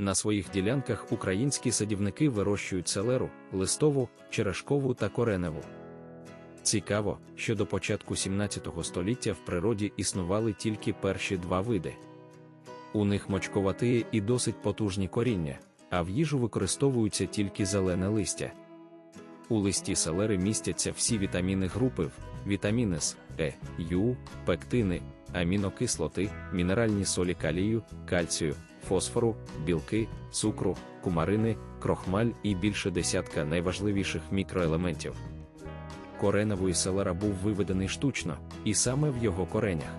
На своїх ділянках українські садівники вирощують селеру, листову, черешкову та кореневу. Цікаво, що до початку 17 століття в природі існували тільки перші два види. У них мочковатиє і досить потужні коріння, а в їжу використовуються тільки зелене листя. У листі селери містяться всі вітаміни групи В, вітаміни С, Е, Ю, пектини, амінокислоти, мінеральні солі калію, кальцію, фосфору, білки, цукру, кумарини, крохмаль і більше десятка найважливіших мікроелементів. Кореневий селера був виведений штучно, і саме в його коренях.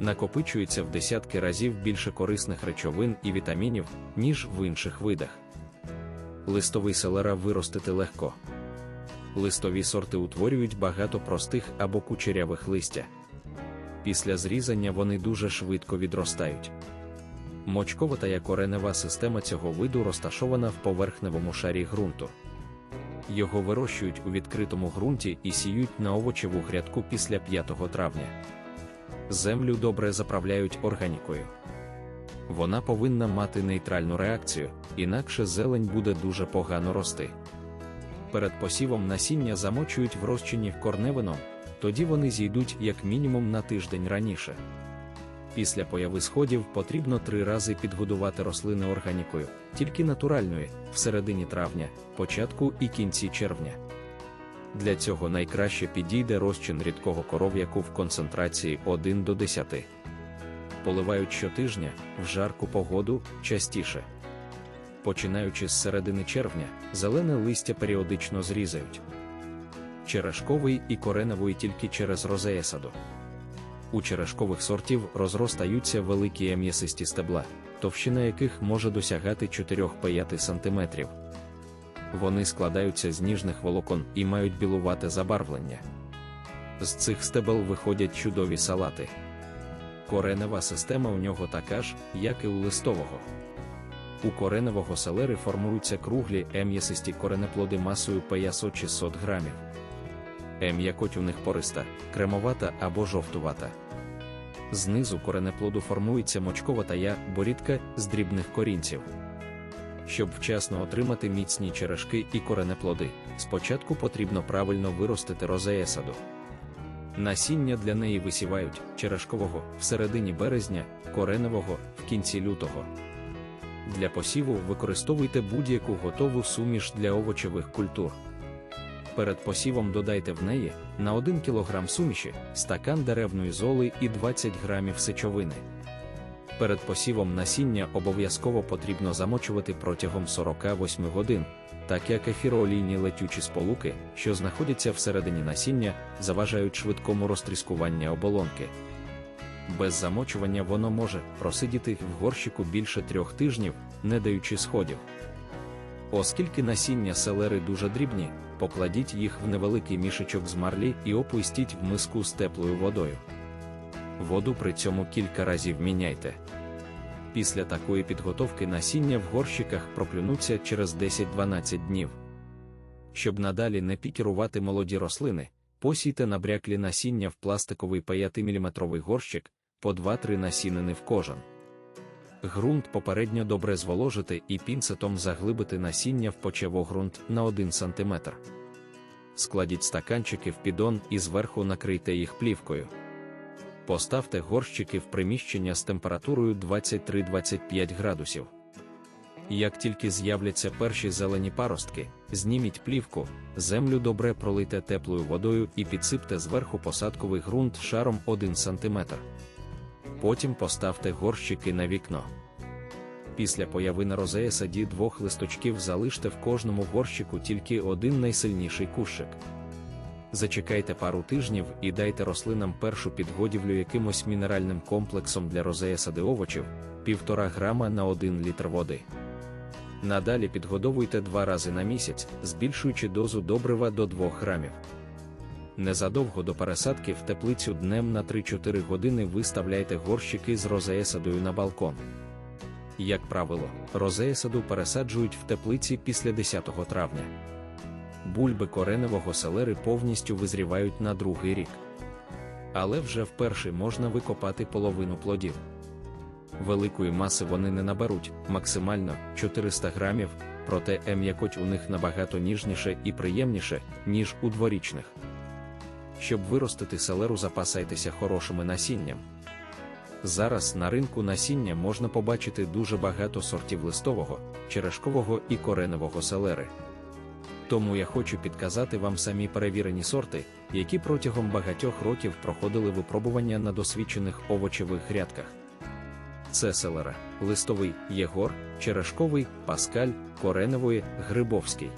Накопичується в десятки разів більше корисних речовин і вітамінів, ніж в інших видах. Листовий селера виростити легко. Листові сорти утворюють багато простих або кучерявих листя. Після зрізання вони дуже швидко відростають. Мочкова та коренева система цього виду розташована в поверхневому шарі ґрунту. Його вирощують у відкритому ґрунті і сіють на овочеву грядку після 5 травня. Землю добре заправляють органікою. Вона повинна мати нейтральну реакцію, інакше зелень буде дуже погано рости. Перед посівом насіння замочують в розчині корневином, тоді вони зійдуть як мінімум на тиждень раніше. Після появи сходів потрібно три рази підгодувати рослини органікою, тільки натуральної, в середині травня, початку і кінці червня. Для цього найкраще підійде розчин рідкого коров'яку в концентрації 1 до 10. Поливають щотижня, в жарку погоду, частіше. Починаючи з середини червня, зелене листя періодично зрізають. Черешковий і кореневий тільки через розеясаду. У черешкових сортів розростаються великі м'ясисті стебла, товщина яких може досягати 4-5 см. Вони складаються з ніжних волокон і мають білувате забарвлення. З цих стебел виходять чудові салати. Коренева система у нього така ж, як і у листового. У кореневого селери формуються круглі ем'ясисті коренеплоди масою 500-600 грамів. Ем'якоть у них пориста, кремовата або жовтувата. Знизу коренеплоду формується мочкова тая, борідка з дрібних корінців. Щоб вчасно отримати міцні черешки і коренеплоди, спочатку потрібно правильно виростити розея саду. Насіння для неї висівають черешкового в середині березня, кореневого в кінці лютого. Для посіву використовуйте будь-яку готову суміш для овочевих культур. Перед посівом додайте в неї на 1 кг суміші стакан деревної золи і 20 г сечовини. Перед посівом насіння обов'язково потрібно замочувати протягом 48 годин, так як ефіроолійні летючі сполуки, що знаходяться всередині насіння, заважають швидкому розтріскуванню оболонки. Без замочування воно може просидіти в горщику більше трьох тижнів, не даючи сходів. Оскільки насіння селери дуже дрібні, покладіть їх в невеликий мішечок з марлі і опустіть в миску з теплою водою. Воду при цьому кілька разів міняйте. Після такої підготовки насіння в горщиках проклюнуться через 10-12 днів. Щоб надалі не пікірувати молоді рослини, посійте набряклі насіння в пластиковий 5-мм горщик по 2-3 насінини в кожен. Грунт попередньо добре зволожити і пінцетом заглибити насіння в почевогрунт на 1 см. Складіть стаканчики в підон і зверху накрийте їх плівкою. Поставте горщики в приміщення з температурою 23-25 градусів. Як тільки з'являться перші зелені паростки, зніміть плівку, землю добре пролийте теплою водою і підсипте зверху посадковий ґрунт шаром 1 см. Потім поставте горщики на вікно. Після появи на розея саді двох листочків залиште в кожному горщику тільки один найсильніший кущик. Зачекайте пару тижнів і дайте рослинам першу підгодівлю якимось мінеральним комплексом для розея сади овочів 1,5 грама на 1 літр води. Надалі підгодовуйте два рази на місяць, збільшуючи дозу добрива до 2 грамів. Незадовго до пересадки в теплицю днем на 3-4 години виставляйте горщики з розеесадою на балкон. Як правило, розеесаду пересаджують в теплиці після 10 травня. Бульби кореневого селери повністю визрівають на другий рік. Але вже вперше можна викопати половину плодів. Великої маси вони не наберуть, максимально 400 грамів, проте м'якоть у них набагато ніжніше і приємніше, ніж у дворічних. Щоб виростити селеру, запасайтеся хорошими насінням. Зараз на ринку насіння можна побачити дуже багато сортів листового, черешкового і кореневого селери. Тому я хочу підказати вам самі перевірені сорти, які протягом багатьох років проходили випробування на досвідчених овочевих грядках. Це селера, листовий, єгор, черешковий, паскаль, кореневої, грибовський.